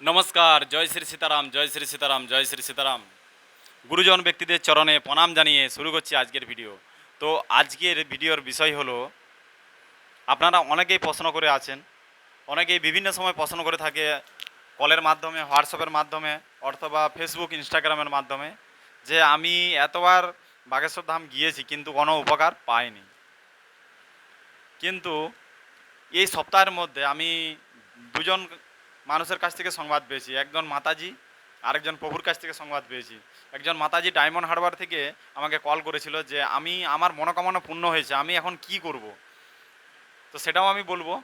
নমস্কার, জয় শ্রী সীতারাম, জয় শ্রী সীতারাম, জয় শ্রী সীতারাম। গুরুজন ব্যক্তিদের চরণে প্রণাম জানিয়ে শুরু করছি আজকের ভিডিও। তো আজকের ভিডিওর বিষয় হলো, আপনারা অনেকেই প্রশ্ন করে আছেন, অনেকেই বিভিন্ন সময় প্রশ্ন করে থাকে, কলের মাধ্যমে, হোয়াটসঅ্যাপের মাধ্যমে, অথবা ফেসবুক, ইনস্টাগ্রামের মাধ্যমে, যে আমি এতবার বাগেশ্বর ধাম গিয়েছি, কিন্তু কোনো উপকার পাইনি। কিন্তু এই সপ্তাহের মধ্যে আমি দুজন মানুষের কাছ থেকে সংবাদ পেয়েছি। একজন মাতাজি, আরেকজন প্রভুর কাছ থেকে সংবাদ পেয়েছি। একজন মাতাজি ডায়মন্ড হারবার থেকে আমাকে কল করেছিল যে, আমি, আমার মনোকামনা পূর্ণ হয়েছে, আমি এখন কি করব? তো সেটাও আমি বলব।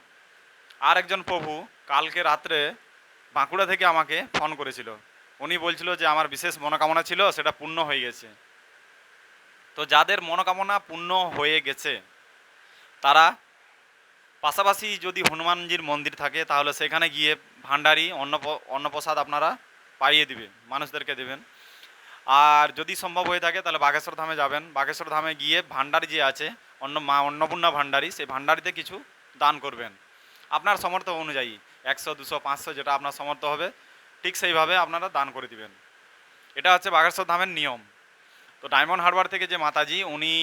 আর একজন প্রভু কালকে রাত্রে বাঁকুড়া থেকে আমাকে ফোন করেছিল। উনি বলছিল যে, আমার বিশেষ মনোকামনা ছিল, সেটা পূর্ণ হয়ে গেছে। তো যাদের মনোকামনা পূর্ণ হয়ে গেছে, তারা পাশাপাশি যদি হনুমানজির মন্দির থাকে, তাহলে সেখানে গিয়ে ভাণ্ডারি অন্ন অন্নপ্রসাদ আপনারা পাইয়ে দিবে মানুষদেরকে দেবেন। আর যদি সম্ভব হয়ে থাকে, তাহলে বাগেশ্বর ধামে যাবেন। বাগেশ্বর ধামে গিয়ে ভান্ডারি যে আছে, অন্ন, মা অন্নপূর্ণা ভান্ডারি সেই ভান্ডারিতে কিছু দান করবেন। আপনার সমর্থ অনুযায়ী একশো, দুশো, পাঁচশো যেটা আপনার সমর্থ হবে, ঠিক সেইভাবে আপনারা দান করে দিবেন। এটা হচ্ছে বাগেশ্বর ধামের নিয়ম। তো ডায়মন্ড হারবার থেকে যে মাতাজি, উনি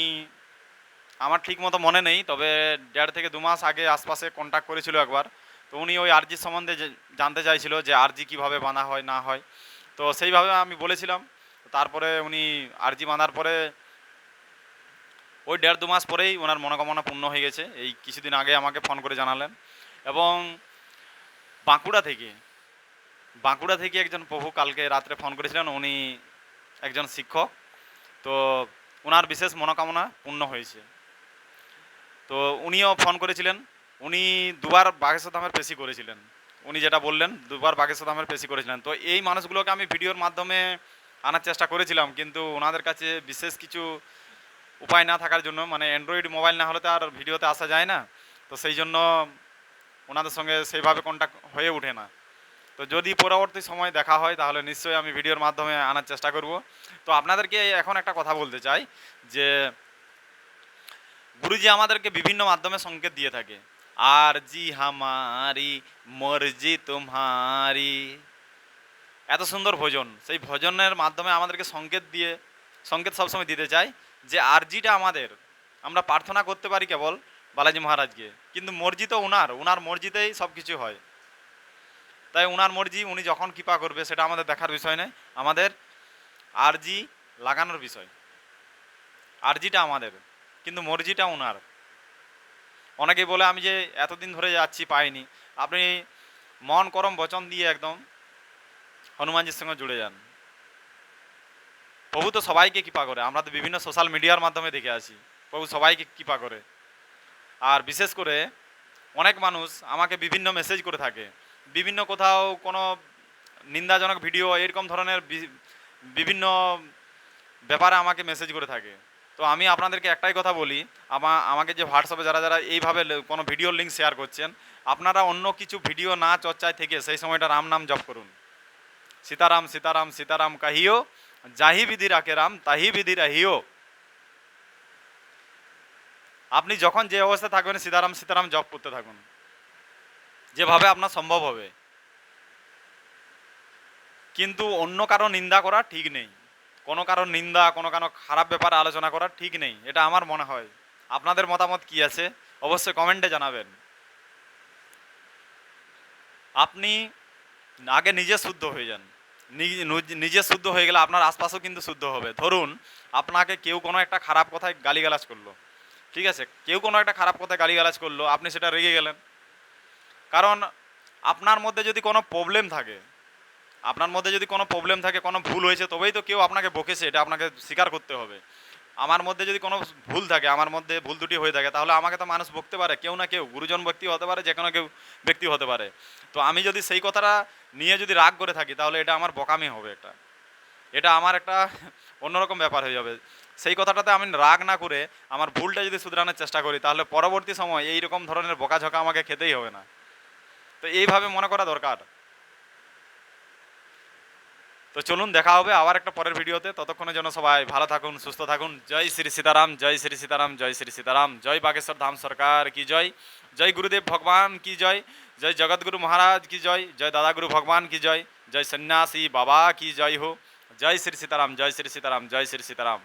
আমার ঠিক মতো মনে নেই, তবে দেড় থেকে দু মাস আগে আশপাশে কন্ট্যাক্ট করেছিল একবার। তো উনি ওই আরজি সম্বন্ধে জানতে চাইছিল যে আরজি কীভাবে বাঁধা হয়, না হয়। তো সেইভাবে আমি বলেছিলাম। তারপরে উনি আরজি বাঁধার পরে ওই দেড় দু মাস পরেই ওনার মনোকামনা পূর্ণ হয়ে গেছে। এই কিছুদিন আগে আমাকে ফোন করে জানালেন। এবং বাঁকুড়া থেকে বাঁকুড়া থেকে একজন প্রভু কালকে রাত্রে ফোন করেছিলেন। উনি একজন শিক্ষক। তো ওনার বিশেষ মনোকামনা পূর্ণ হয়েছে। তো উনিও ফোন করেছিলেন। উনি দুবার বাঘেশ্বর ধামের পেশি করেছিলেন। উনি যেটা বললেন, দুবার বাগেশ্বর ধামের পেশি করেছিলেন। তো এই মানুষগুলোকে আমি ভিডিওর মাধ্যমে আনার চেষ্টা করেছিলাম, কিন্তু ওনাদের কাছে বিশেষ কিছু উপায় না থাকার জন্য মানে অ্যান্ড্রয়েড মোবাইল না হলে তো আর ভিডিওতে আসা যায় না। তো সেই জন্য ওনাদের সঙ্গে সেইভাবে কন্ট্যাক্ট হয়ে ওঠে না। তো যদি পরবর্তী সময় দেখা হয়, তাহলে নিশ্চয়ই আমি ভিডিওর মাধ্যমে আনার চেষ্টা করব। তো আপনাদেরকে এখন একটা কথা বলতে চাই, যে গুরুজি আমাদেরকে বিভিন্ন মাধ্যমে সংকেত দিয়ে থাকে। আর জি হামারি, মর্জি তোমারি। এত সুন্দর ভোজন। সেই ভোজনের মাধ্যমে আমাদেরকে সংকেত দিয়ে, সংকেত সবসময় দিতে চাই যে আরজিটা আমাদের। আমরা প্রার্থনা করতে পারি কেবল বালাজি মহারাজকে। কিন্তু মর্জি তো উনার। উনার মর্জিতেই সব কিছু হয়। তাই উনার মর্জি, উনি যখন কৃপা করবে, সেটা আমাদের দেখার বিষয় নয়। আমাদের আরজি লাগানোর বিষয়। আরজিটা আমাদের। কিন্তু মর্জিটা ওনার। অনেকেই বলে, আমি যে এতদিন ধরে যাচ্ছি পাইনি। আপনি মন করম বচন দিয়ে একদম হনুমানজির সঙ্গে জুড়ে যান। প্রভু তো সবাইকে কৃপা করে। আমরা তো বিভিন্ন সোশ্যাল মিডিয়ার মাধ্যমে দেখে আছি প্রভু সবাইকে কৃপা করে। আর বিশেষ করে অনেক মানুষ আমাকে বিভিন্ন মেসেজ করে থাকে। বিভিন্ন কোথাও কোনো নিন্দাজনক ভিডিও এরকম ধরনের বিভিন্ন ব্যাপারে আমাকে মেসেজ করে থাকে। তো আমি আপনাদেরকে একটাই কথা বলি, আমা, আমাকে যে হোয়াটসঅ্যাপে যারা যারা এইভাবে কোনো ভিডিও লিঙ্ক শেয়ার করছেন, আপনারা অন্য কিছু ভিডিও না চর্চায় থেকে সেই সময়টা রাম নাম জপ করুন। সীতারাম সীতারাম সীতারাম কাহিও যাহি বিধি রাখে রাম, তাহি বিধি রাহিও আপনি যখন যে অবস্থায় থাকবেন, সীতারাম সীতারাম জপ করতে থাকুন। যেভাবে আপনার সম্ভব হবে। কিন্তু অন্য কারও নিন্দা করা ঠিক নেই। কোনো কারোর নিন্দা, কোনো কারও খারাপ ব্যাপারে আলোচনা করা ঠিক নেই। এটা আমার মনে হয়। আপনাদের মতামত কি আছে? অবশ্যই কমেন্টে জানাবেন। আপনি আগে নিজে শুদ্ধ হয়ে যান। নিজে শুদ্ধ হয়ে গেলে আপনার আশপাশও কিন্তু শুদ্ধ হবে। ধরুন, আপনাকে কেউ কোনো একটা খারাপ কথায় গালিগালাজ করল। ঠিক আছে? কেউ কোনো একটা খারাপ কথায় গালিগালাজ করল, আপনি সেটা রেগে গেলেন। কারণ আপনার মধ্যে যদি কোনো প্রবলেম থাকে আপনার মধ্যে যদি কোনো প্রবলেম থাকে, কোনো ভুল হয়েছে, তবেই তো কেউ আপনাকে বকেছে, এটা আপনাকে স্বীকার করতে হবে। আমার মধ্যে যদি কোনো ভুল থাকে, আমার মধ্যে ভুল দুটি হয়ে থাকে, তাহলে আমাকে তো মানুষ বকতে পারে, কেউ না কেউ, গুরুজন ব্যক্তি হতে পারে যে কোনো কেউ ব্যক্তি হতে পারে। তো আমি যদি সেই কথাটা নিয়ে যদি রাগ করে থাকি, তাহলে এটা আমার বকামি হবে একটা। এটা আমার একটা অন্যরকম ব্যাপার হয়ে যাবে। সেই কথাটাতে আমি রাগ না করে, আমার ভুলটা যদি শুধরানোর চেষ্টা করি, তাহলে পরবর্তী সময় এই রকম ধরনের বকাঝকা আমাকে খেতেই হবে না। তো এইভাবে মনে করা দরকার। তো চলুন, দেখা হবে আবার একটা পরের ভিডিওতে। ততক্ষণের জন্য সবাই ভালো থাকুন, সুস্থ থাকুন। জয় শ্রী সীতারাম, জয় শ্রী সীতারাম, জয় শ্রী সীতারাম। জয় বাগেশ্বর ধাম সরকার, কি জয়? জয় গুরুদেব ভগবান, কি জয়? জয় জগৎগুরু মহারাজ, কি জয়? জয় দাদাগুরু ভগবান, কি জয়? জয় সন্ন্যাসী বাবা, কি জয় হো? জয় শ্রী সীতারাম, জয় শ্রী সীতারাম, জয় শ্রী সীতারাম।